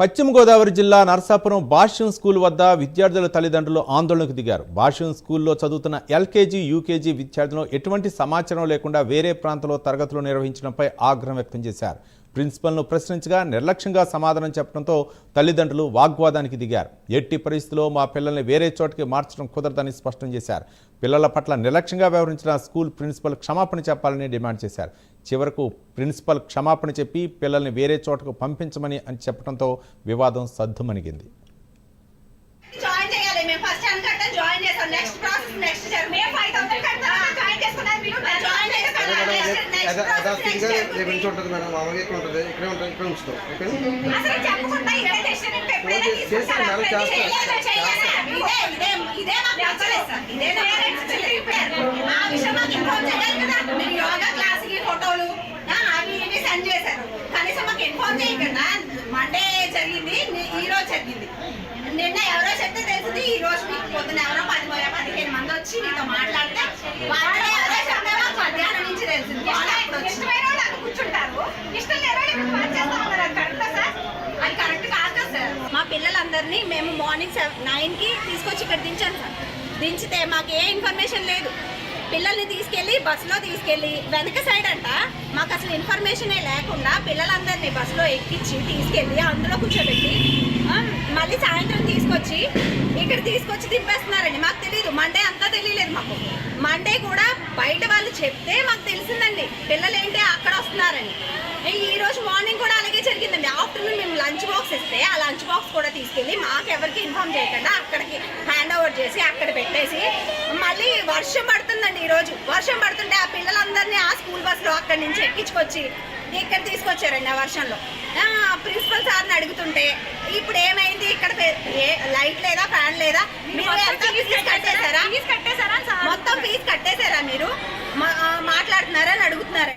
పశ్చిమ గోదావరి జిల్లా నరసాపురం భాష్యం స్కూల్ వద్ద విద్యార్థుల తల్లిదండ్రులు ఆందోళనకు దిగారు. భాష్యం స్కూల్లో చదువుతున్న ఎల్కేజీ యూకేజీ విద్యార్థులను ఎటువంటి సమాచారం లేకుండా వేరే ప్రాంతంలో తరగతులు నిర్వహించడంపై ఆగ్రహం వ్యక్తం చేశారు. ప్రిన్సిపల్ను ప్రశ్నించగా నిర్లక్ష్యంగా సమాధానం చెప్పడంతో తల్లిదండ్రులు వాగ్వాదానికి దిగారు. ఎట్టి పరిస్థితుల్లో మా పిల్లల్ని వేరే చోటికి మార్చడం కుదరదని స్పష్టం చేశారు. పిల్లల పట్ల నిర్లక్ష్యంగా వ్యవహరించిన స్కూల్ ప్రిన్సిపల్ క్షమాపణ చెప్పాలని డిమాండ్ చేశారు. చివరకు ప్రిన్సిపల్ క్షమాపణ చెప్పి పిల్లల్ని వేరే చోటకు పంపించమని అని చెప్పడంతో వివాదం సద్దుమణిగింది. జాయిన్ చేయాలి. మేము ఫస్ట్ జాయిన్ చేసాం నెక్స్ట్ ప్రాసెస్ నెక్స్ట్ మేము ఫైవ్ థౌసండ్ కడతాం జాయిన్ చేసుకున్నారు మీరు జాయిన్ థింగ్ రేపు నుంచి ఉంటుంది మేడం మామూలుగా ఇక్కడ ఉంటుంది ఇక్కడే ఉంటుంది ఇక్కడ ఉంచుతాం చేస్తాను మేడం? చేస్తాను. సెండ్ చేశారు. కనీసం మాకు ఇన్ఫార్మ్ చేయకుండా మండే జరిగింది ని- ఈ రోజు జరిగింది. నిన్న ఎవరో చెప్తే తెలిసింది ఈ రోజు మీకు పొద్దున ఎవరో పది పదిహేను మంది వచ్చి మీతో మాట్లాడితే వాళ్ళే ఎవరో చెప్తే మాకు మధ్యాహ్నం నుంచి తెలిసింది వాళ్ళు అప్పుడు వచ్చి కూర్చుంటారు ఇష్టం లేని వాళ్ళు ఇక్కడ పనిచేస్తా ఉన్నారు అది కరెక్టా సార్ అది కరెక్ట్ కాదు కదా సార్ మా సార్ని మేము మార్నింగ్ సెవెన్ నైన్కి తీసుకొచ్చి ఇక్కడ దించాను సార్. దించితే మాకు ఏ ఇన్ఫర్మేషన్ లేదు. పిల్లల్ని తీసుకెళ్ళి బస్సులో తీసుకెళ్ళి వెనక సైడ్ అంట మాకు అసలు ఇన్ఫర్మేషనే లేకుండా పిల్లలందరినీ బస్సులో ఎక్కించి తీసుకెళ్ళి అందులో కూర్చోబెట్టి మళ్ళీ సాయంత్రం తీసుకొచ్చి ఇక్కడ తీసుకొచ్చి దింపేస్తున్నారండి. మాకు తెలియదు మండే అంతా తెలియలేదు మాకు. మండే కూడా బయట వాళ్ళు చెప్తే మాకు తెలిసిందండి. పిల్లలు ఏంటి అక్కడ వస్తున్నారని. ఈ రోజు మార్నింగ్ కూడా జరిగిందండి. ఆఫ్టర్నూన్ మేము లంచ్ బాక్స్ ఇస్తే ఆ లంచ్ బాక్స్ కూడా తీసుకెళ్ళి మాకెవరికి ఇన్ఫామ్ చేయకుండా అక్కడికి హ్యాండ్ ఓవర్ చేసి అక్కడ పెట్టేసి మళ్ళీ వర్షం పడుతుందండి ఈరోజు వర్షం పడుతుంటే ఆ పిల్లలందరినీ ఆ స్కూల్ బస్సులో అక్కడి నుంచి ఎక్కించుకొచ్చి ఇక్కడ తీసుకొచ్చారండి ఆ వర్షంలో. ప్రిన్సిపల్ సార్ని అడుగుతుంటే ఇప్పుడు ఏమైంది? ఇక్కడ లైట్ లేదా? ఫ్యాన్ లేదా? మీరు ఎంత కట్టేశారా? మొత్తం ఫీజు కట్టేశారా మీరు? మాట్లాడుతున్నారని అడుగుతున్నారా?